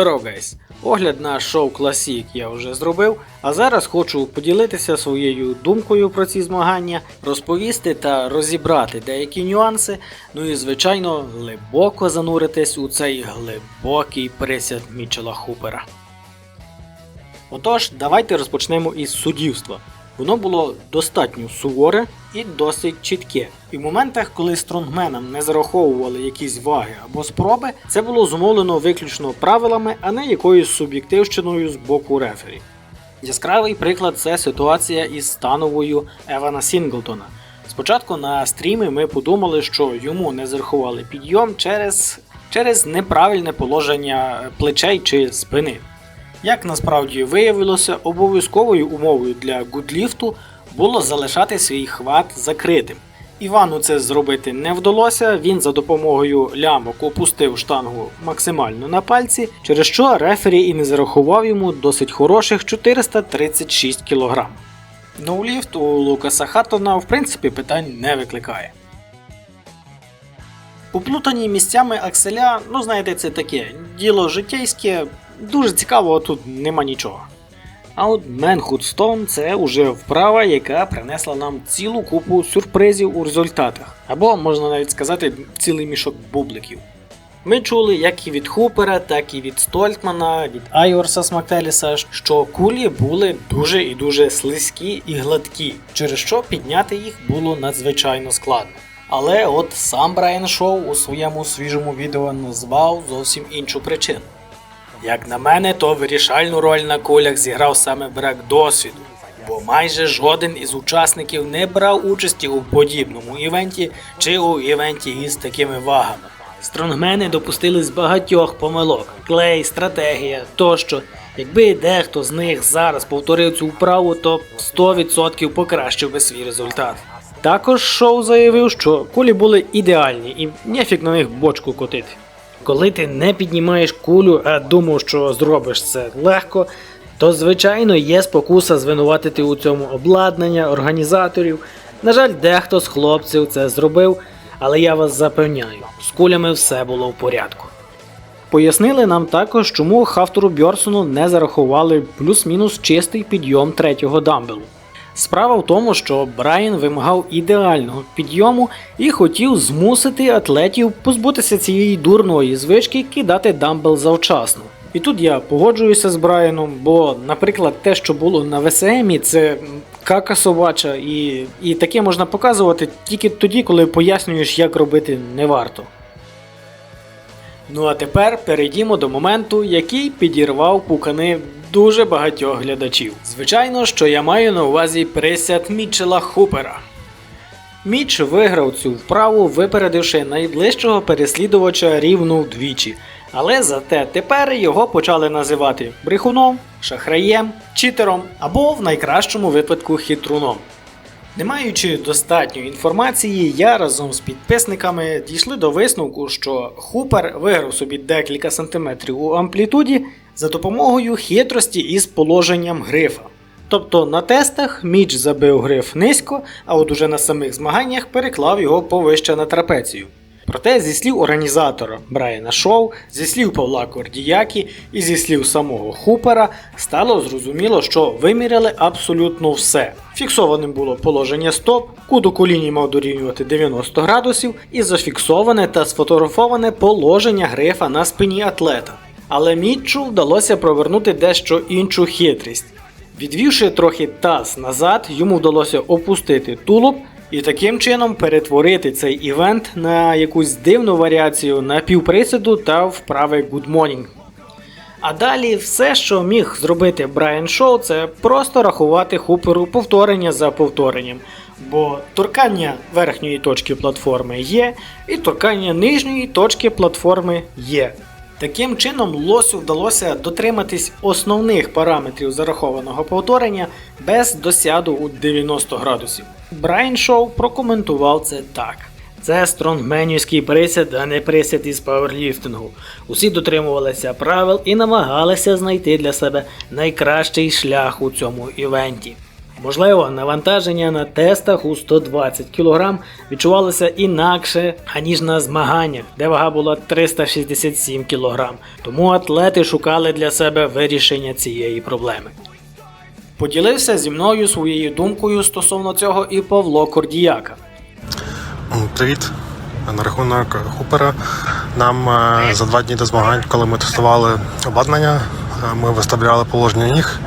Здоров! Огляд на шоу Classic я вже зробив, а зараз хочу поділитися своєю думкою про ці змагання, розповісти та розібрати деякі нюанси, ну і звичайно глибоко зануритись у цей глибокий присяд Мічела Хупера. Отож, давайте розпочнемо із суддівства. Воно було достатньо суворе і досить чітке. І в моментах, коли стронгменам не зараховували якісь ваги або спроби, це було зумовлено виключно правилами, а не якоюсь суб'єктивщиною з боку рефері. Яскравий приклад це ситуація із становою Евана Сінглтона. Спочатку на стрімі ми подумали, що йому не зарахували підйом через, через неправильне положення плечей чи спини. Як насправді виявилося, обов'язковою умовою для гудліфту було залишати свій хват закритим. Івану це зробити не вдалося. Він за допомогою лямок опустив штангу максимально на пальці, через що рефері і не зарахував йому досить хороших 436 кг. Ноуліфт у Лукаса Хаттона в принципі питань не викликає. Поплутані місцями акселя, ну знаєте, це таке діло життєйське, дуже цікаво, тут нема нічого. А от Manhood Stone це уже вправа, яка принесла нам цілу купу сюрпризів у результатах, або можна навіть сказати, цілий мішок бубликів. Ми чули як і від Хупера, так і від Стольтмана, від Айорса Смактеліса, що кулі були дуже і дуже слизькі і гладкі, через що підняти їх було надзвичайно складно. Але от сам Брайан Шоу у своєму свіжому відео назвав зовсім іншу причину. Як на мене, то вирішальну роль на кулях зіграв саме брак досвіду, бо майже жоден із учасників не брав участі у подібному івенті чи у івенті із такими вагами. Стронгмени допустились багатьох помилок, клей, стратегія тощо. Якби дехто з них зараз повторив цю вправу, то 100% покращив би свій результат. Також шоу заявив, що кулі були ідеальні і нефік на них бочку котити. Коли ти не піднімаєш кулю, а думав, що зробиш це легко, то звичайно є спокуса звинуватити у цьому обладнання, організаторів. На жаль, дехто з хлопців це зробив, але я вас запевняю, з кулями все було в порядку. Пояснили нам також, чому Хафтору Бьорсону не зарахували плюс-мінус чистий підйом третього дамбелу. Справа в тому, що Брайан вимагав ідеального підйому і хотів змусити атлетів позбутися цієї дурної звички кидати дамбел завчасно. І тут я погоджуюся з Брайаном, бо, наприклад, те, що було на ВСМі, це кака собача, і, і таке можна показувати тільки тоді, коли пояснюєш, як робити не варто. Ну а тепер перейдімо до моменту, який підірвав пукани дуже багатьох глядачів. Звичайно, що я маю на увазі присяд Мітчела Хупера. Міч виграв цю вправу, випередивши найближчого переслідувача рівно вдвічі. Але зате тепер його почали називати брехуном, шахраєм, читером або в найкращому випадку хитруном. Не маючи достатньої інформації, я разом з підписниками дійшли до висновку, що Хупер виграв собі декілька сантиметрів у амплітуді за допомогою хитрості із положенням грифа. Тобто на тестах Міч забив гриф низько, а от уже на самих змаганнях переклав його повище на трапецію. Проте, зі слів організатора Брайана Шоу, зі слів Павла Кордіякі і зі слів самого Хупера, стало зрозуміло, що виміряли абсолютно все. Фіксованим було положення стоп, кут у коліні мав дорівнювати 90 градусів і зафіксоване та сфотографоване положення грифа на спині атлета. Але Мітчу вдалося провернути дещо іншу хитрість. Відвівши трохи таз назад, йому вдалося опустити тулуб і таким чином перетворити цей івент на якусь дивну варіацію на півприсіду та вправи Good Morning. А далі все, що міг зробити Брайан Шоу, це просто рахувати хуперу повторення за повторенням. Бо торкання верхньої точки платформи є, і торкання нижньої точки платформи є. Таким чином, лосю вдалося дотриматись основних параметрів зарахованого повторення без досяду у 90 градусів. Брайан Шоу прокоментував це так. Це стронгменівський присід, а не присід із пауерліфтингу. Усі дотримувалися правил і намагалися знайти для себе найкращий шлях у цьому івенті. Можливо, навантаження на тестах у 120 кг відчувалося інакше, аніж на змаганнях, де вага була 367 кг. Тому атлети шукали для себе вирішення цієї проблеми. Поділився зі мною своєю думкою стосовно цього і Павло Кордіяка. Привіт. На рахунок Хупера. Нам е, за два дні до змагань, коли ми тестували обладнання, е, ми виставляли положення ніг,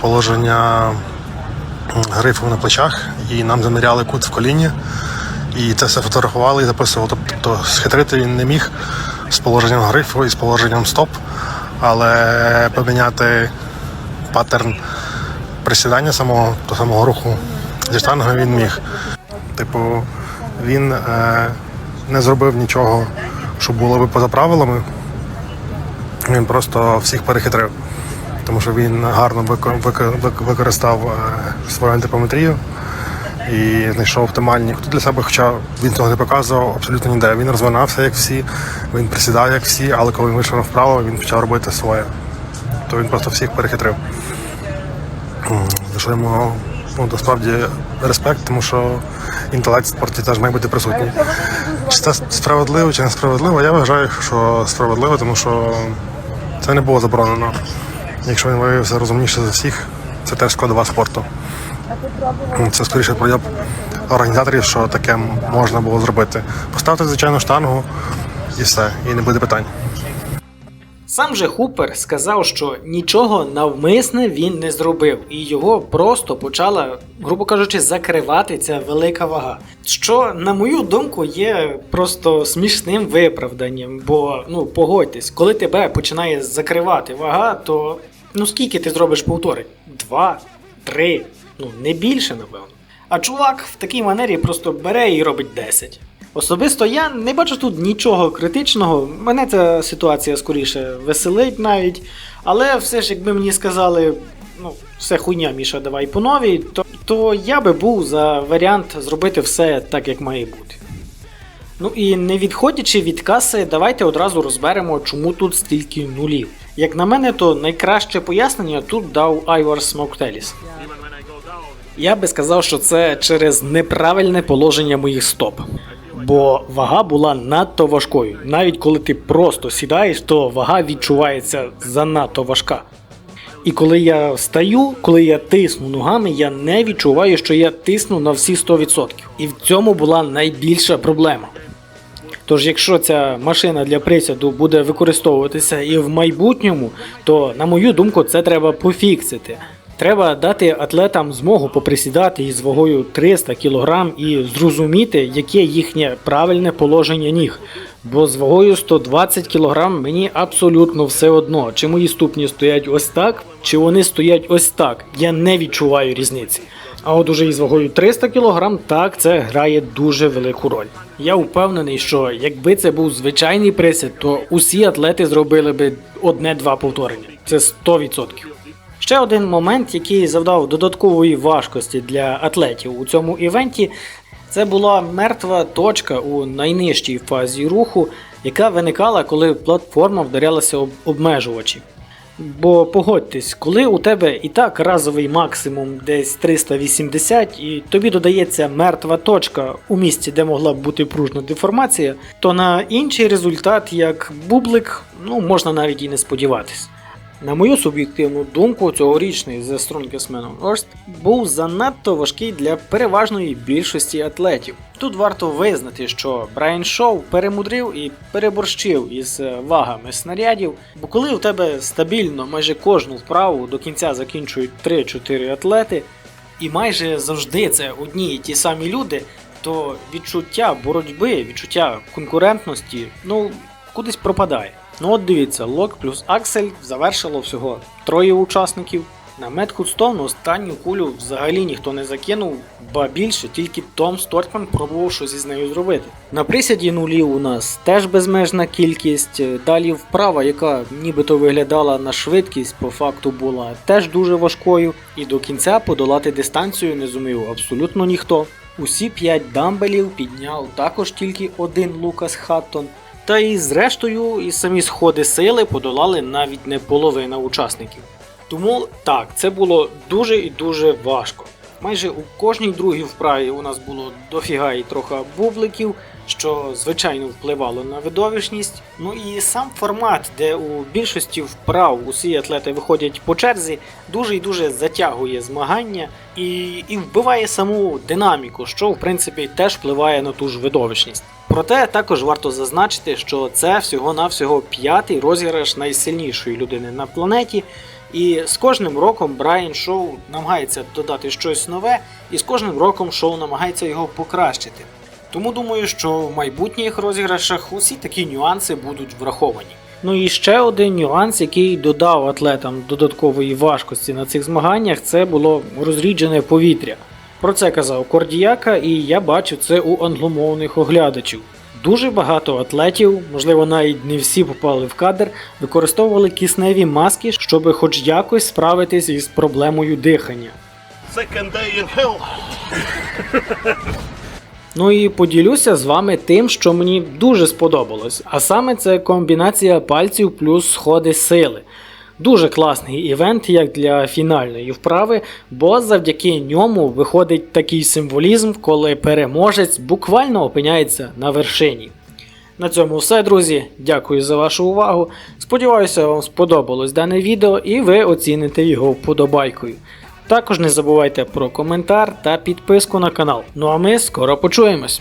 положення грифу на плечах, і нам заміряли кут в коліні. І це все фотографували і записували. Тобто схитрити він не міг з положенням грифу і з положенням стоп, але поміняти паттерн присідання самого, того самого руху зі штангою він міг. Типу, він е, не зробив нічого, що було би поза правилами. Він просто всіх перехитрив. Тому що він гарно вико- вико- використав е, свою антипометрію і знайшов оптимальні кути для себе, хоча він цього не показував абсолютно ніде. Він розвинався, як всі, він присідав, як всі, але коли він вийшов вправо, він почав робити своє. То він просто всіх перехитрив. За що йому ну, насправді респект, тому що інтелект в спорті теж має бути присутній. Чи це справедливо, чи несправедливо? Я вважаю, що справедливо, тому що це не було заборонено. Якщо він виявився розумніше за всіх, це теж складова спорту. Це скоріше прояв організаторів, що таке можна було зробити. Поставте звичайну штангу і все, і не буде питань. Сам же Хупер сказав, що нічого навмисне він не зробив, і його просто почала, грубо кажучи, закривати ця велика вага. Що, на мою думку, є просто смішним виправданням. Бо, ну, погодьтесь, коли тебе починає закривати вага, то ну скільки ти зробиш повторень? Два, три, ну не більше, напевно. А чувак в такій манері просто бере і робить 10. Особисто я не бачу тут нічого критичного. Мене ця ситуація скоріше веселить навіть. Але все ж, якби мені сказали, ну, все хуйня, Міша, давай по новій, то, то я би був за варіант зробити все так, як має бути. Ну і не відходячи від каси, давайте одразу розберемо, чому тут стільки нулів. Як на мене, то найкраще пояснення тут дав Айвар Смоктеліс. Я би сказав, що це через неправильне положення моїх стоп. Бо вага була надто важкою. Навіть коли ти просто сідаєш, то вага відчувається занадто важка. І коли я стаю, коли я тисну ногами, я не відчуваю, що я тисну на всі 100%. І в цьому була найбільша проблема. Тож, якщо ця машина для присяду буде використовуватися і в майбутньому, то, на мою думку, це треба пофіксити. Треба дати атлетам змогу поприсідати із вагою 300 кг і зрозуміти, яке їхнє правильне положення ніг. Бо з вагою 120 кг мені абсолютно все одно, чи мої ступні стоять ось так, чи вони стоять ось так. Я не відчуваю різниці. А от уже із вагою 300 кг, так це грає дуже велику роль. Я впевнений, що якби це був звичайний присід, то усі атлети зробили би одне-два повторення. Це 100%. Ще один момент, який завдав додаткової важкості для атлетів у цьому івенті, це була мертва точка у найнижчій фазі руху, яка виникала, коли платформа вдарялася об обмежувачі. Бо погодьтесь, коли у тебе і так разовий максимум десь 380, і тобі додається мертва точка у місці, де могла б бути пружна деформація, то на інший результат, як бублик, ну можна навіть і не сподіватись. На мою суб'єктивну думку, цьогорічний The Strongest Man on Earth був занадто важкий для переважної більшості атлетів. Тут варто визнати, що Брайан Шоу перемудрив і переборщив із е, вагами снарядів, бо коли у тебе стабільно майже кожну вправу до кінця закінчують 3-4 атлети, і майже завжди це одні і ті самі люди, то відчуття боротьби, відчуття конкурентності, ну, кудись пропадає. Ну от дивіться, Лок плюс Аксель завершило всього троє учасників. На Медхудстон останню кулю взагалі ніхто не закинув, ба більше тільки Том Стортман пробував щось із нею зробити. На присяді нулів у нас теж безмежна кількість. Далі вправа, яка нібито виглядала на швидкість, по факту була теж дуже важкою, і до кінця подолати дистанцію не зумів абсолютно ніхто. Усі п'ять дамбелів підняв також тільки один Лукас Хаттон. Та і зрештою, і самі сходи сили подолали навіть не половина учасників. Тому так, це було дуже і дуже важко. Майже у кожній другій вправі у нас було дофіга і трохи бубликів, що звичайно впливало на видовищність. Ну і сам формат, де у більшості вправ усі атлети виходять по черзі, дуже і дуже затягує змагання і, і вбиває саму динаміку, що в принципі теж впливає на ту ж видовищність. Проте також варто зазначити, що це всього-навсього п'ятий розіграш найсильнішої людини на планеті. І з кожним роком Брайан Шоу намагається додати щось нове, і з кожним роком шоу намагається його покращити. Тому думаю, що в майбутніх розіграшах усі такі нюанси будуть враховані. Ну і ще один нюанс, який додав атлетам додаткової важкості на цих змаганнях, це було розріджене повітря. Про це казав Кордіяка, і я бачив це у англомовних оглядачів. Дуже багато атлетів, можливо, навіть не всі попали в кадр, використовували кисневі маски, щоб хоч якось справитись із проблемою дихання. Second day in hell. Ну і поділюся з вами тим, що мені дуже сподобалось. А саме це комбінація пальців плюс сходи сили. Дуже класний івент, як для фінальної вправи, бо завдяки ньому виходить такий символізм, коли переможець буквально опиняється на вершині. На цьому все, друзі. Дякую за вашу увагу. Сподіваюся, вам сподобалось дане відео і ви оціните його вподобайкою. Також не забувайте про коментар та підписку на канал. Ну а ми скоро почуємось.